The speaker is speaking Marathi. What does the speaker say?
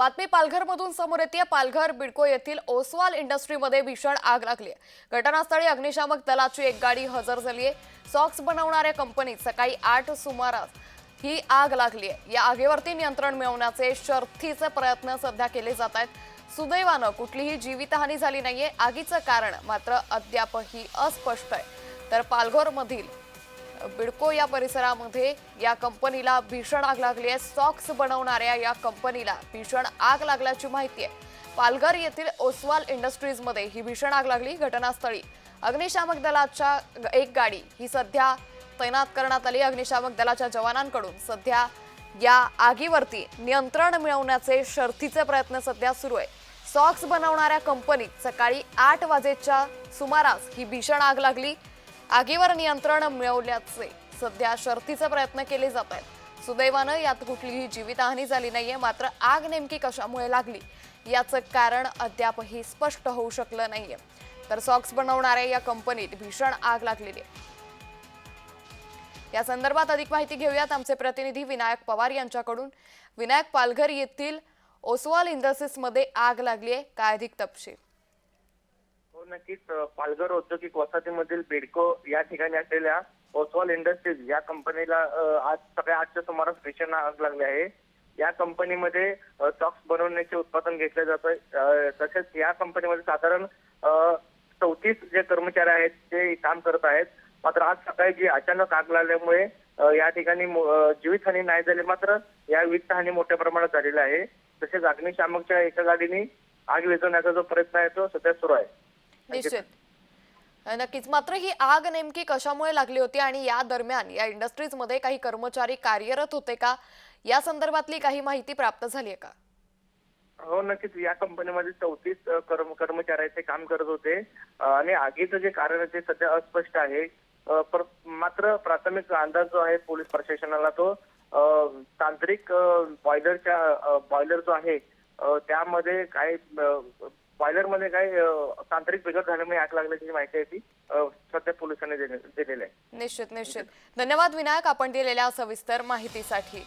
बातमी पालघरमधून समोर येते. पालघर बिडको येथील ओसवाल इंडस्ट्रीमध्ये भीषण आग लागली आहे घटनास्थळी अग्निशामक दलाची एक गाडी हजर झाली आहे सॉक्स बनवणाऱ्या कंपनीत सकाळी आठ सुमारास ही आग लागली आहे या आगीवरती नियंत्रण मिळवण्याचे शर्थीचे प्रयत्न सध्या केले जात आहेत. सुदैवानं कुठलीही जीवितहानी झाली नाहीये. आगीचं कारण मात्र अद्यापही अस्पष्ट आहे. तर पालघरमधील बिडको या परिसरामध्ये या कंपनीला भीषण आग लागली आहे. सॉक्स बनवणाऱ्या या कंपनीला भीषण आग लागल्याची माहिती आहे. पालघर येथील ओसवाल इंडस्ट्रीजमध्ये ही भीषण आग लागली घटनास्थळी. अग्निशामक दलाच्या एक गाडी ही सध्या तैनात करण्यात आली. अग्निशामक दलाच्या जवानांकडून सध्या या आगीवरती नियंत्रण मिळवण्याचे शर्थीचे प्रयत्न सध्या सुरू आहे. सॉक्स बनवणाऱ्या कंपनीत सकाळी आठ वाजेच्या सुमारास ही भीषण आग लागली. आगीवर नियंत्रण मिळवल्याचे सध्या शर्थीचे प्रयत्न केले जात आहेत. सुदैवानं यात कुठलीही जीवितहानी झाली नाहीये मात्र आग नेमकी कशामुळे लागली याचं कारण अद्यापही स्पष्ट होऊ शकलं नाहीये. तर सॉक्स बनवणाऱ्या या कंपनीत भीषण आग लागलेली आहे. या संदर्भात अधिक माहिती घेऊयात आमचे प्रतिनिधी विनायक पवार यांच्याकडून. विनायक पालघर येथील ओसवाल इंडस्ट्रीजमध्ये आग लागली आहे. काय अधिक तपशील? नक्कीच पालघर औद्योगिक वसाहतीमधील बेडको या ठिकाणी असलेल्या ओसवाल इंडस्ट्रीज या कंपनीला आज सकाळी आठच्या सुमारास भीषण आग लागली आहे. या कंपनीमध्ये टॉक्स बनवण्याचे उत्पादन घेतले जात तसेच या कंपनीमध्ये साधारण चौतीस जे कर्मचारी आहेत ते काम करत आहेत. मात्र आज सकाळी जी अचानक आग लागल्यामुळे या ठिकाणी जीवितहानी नाही झाली. मात्र या वित्तहानी मोठ्या प्रमाणात झालेली आहे. तसेच अग्निशामकच्या एका गाडीने आग विझवण्याचा जो प्रयत्न आहे तो सध्या सुरू आहे. निश्चित. नक्कीच. मात्र ही आग नेमकी कशामुळे लागली होती आणि या दरम्यान या इंडस्ट्रीजमध्ये काही कर्मचारी कार्यरत होते का? या संदर्भातली काही माहिती प्राप्त झाली आहे का? हो नक्कीच. या कंपनीमध्ये चौतीस कर्म कर्मचारी ते काम करत होते. आणि आगीचं जे कारण आहे ते सध्या अस्पष्ट आहे. मात्र प्राथमिक अंदाज जो आहे पोलीस प्रशासनाला तो तांत्रिक बॉयलरच्या बॉयलर जो आहे त्यामध्ये काही बॉयलरमध्ये तांत्रिक बिघड झाल्यामुळे आग लागल्याची माहिती आहे ती सध्या पोलिसांनी दिले- दिलेली आहे. निश्चित निश्चित. धन्यवाद विनायक आपण दिलेल्या सविस्तर माहितीसाठी.